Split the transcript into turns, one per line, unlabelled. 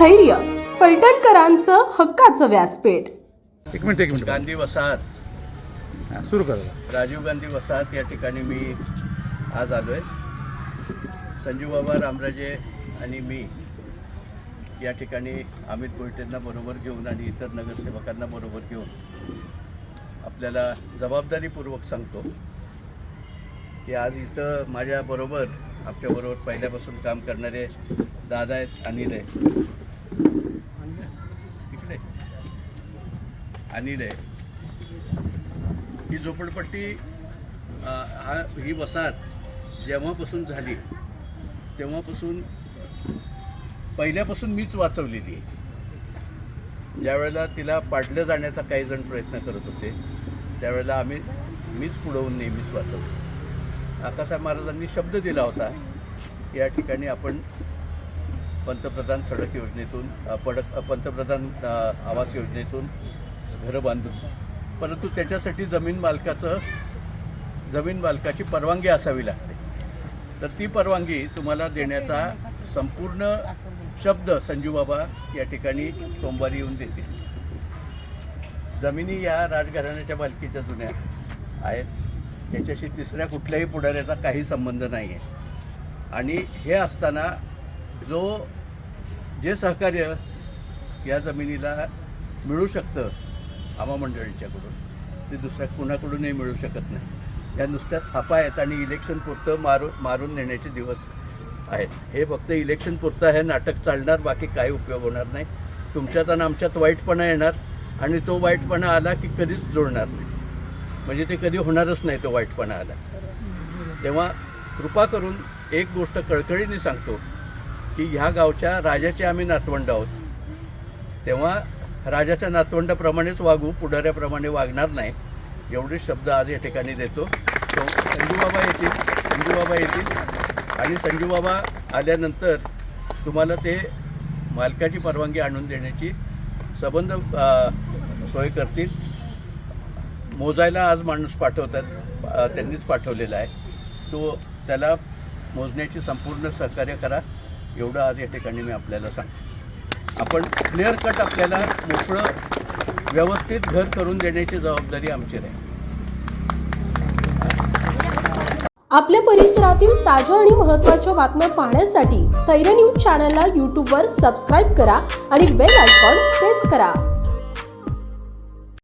स्थैर्य फलटणकरांचं हक्काचं व्यासपीठ.
एक मिनिट एक मिनिट.
गांधी वसाहत.
हां, सुरू करा.
राजीव गांधी वसाहत या ठिकाणी मी आज आलो आहे संजूबाबा रामराजे आणि मी या ठिकाणी अमित मोहितेंना बरोबर घेऊन आणि इतर नगरसेवकांना बरोबर घेऊन आपल्याला जबाबदारीपूर्वक सांगतो की आज इथं माझ्याबरोबर आमच्याबरोबर पहिल्यापासून काम करणारे दादा आहेत अनिल आहे अनिल आहे ही झोपडपट्टी हा ही वसाहत जेव्हापासून झाली तेव्हापासून पहिल्यापासून मीच वाचवलेली आहे. ज्यावेळेला तिला पाडलं जाण्याचा काही जण प्रयत्न करत होते त्यावेळेला आम्ही मीच पुढवून नेहमीच वाचवतो. आकासाहेब महाराजांनी शब्द दिला होता या ठिकाणी आपण पंतप्रधान सडक योजनेतून पडक पंतप्रधान आवास योजनेतून घरं बांधून. परंतु त्याच्यासाठी जमीन मालकाचं जमीन मालकाची परवानगी असावी लागते. तर ती परवानगी तुम्हाला देण्याचा संपूर्ण शब्द संजूबाबा या ठिकाणी सोमवारी येऊन देतील. जमिनी या राजघराण्याच्या मालकीच्या जुन्या आहेत. त्याच्याशी तिसऱ्या कुठल्याही पुढाऱ्याचा काही संबंध नाही आहे आणि हे असताना जो जे सहकार्य या जमिनीला मिळू शकतं आमा मंडळींच्याकडून ते दुसऱ्या कुणाकडूनही मिळू शकत नाही. या नुसत्या थापा आहेत आणि इलेक्शन पुरतं मारू मारून नेण्याचे दिवस आहेत. हे फक्त इलेक्शन पुरतं हे नाटक चालणार बाकी काही उपयोग होणार नाही. तुमच्यात आणि आमच्यात वाईटपणा येणार आणि तो वाईटपणा आला की कधीच जुळणार नाही. म्हणजे ते कधी होणारच नाही तो वाईटपणा आला. तेव्हा कृपा करून एक गोष्ट कळकळीने सांगतो की ह्या गावच्या राजाचे आम्ही नातवंड आहोत. तेव्हा राजाच्या नातवंडाप्रमाणेच वागू पुढाऱ्याप्रमाणे वागणार नाही एवढे शब्द आज या ठिकाणी देतो. तो संजूबाबा येतील संजूबाबा येतील. आणि संजूबाबा आल्यानंतर तुम्हाला ते मालकाची परवानगी आणून देण्याची सबंध सोय करतील. मोजायला आज माणूस पाठवतात त्यांनीच पाठवलेला आहे. तो त्याला मोजण्याची संपूर्ण सहकार्य करा. एवढं आज या ठिकाणी मी आपल्याला सांगतो. आपण क्लिअर कट आपल्याला मोकळं व्यवस्थित घर करून देण्याची जबाबदारी आमची राहील
आपल्या परिसरातील ताज्या आणि महत्त्वाच्या बातम्या पाहण्यासाठी स्थैर्य न्यूज चॅनलला यूट्यूबवर सबस्क्राईब करा आणि बेल आयकॉन प्रेस करा.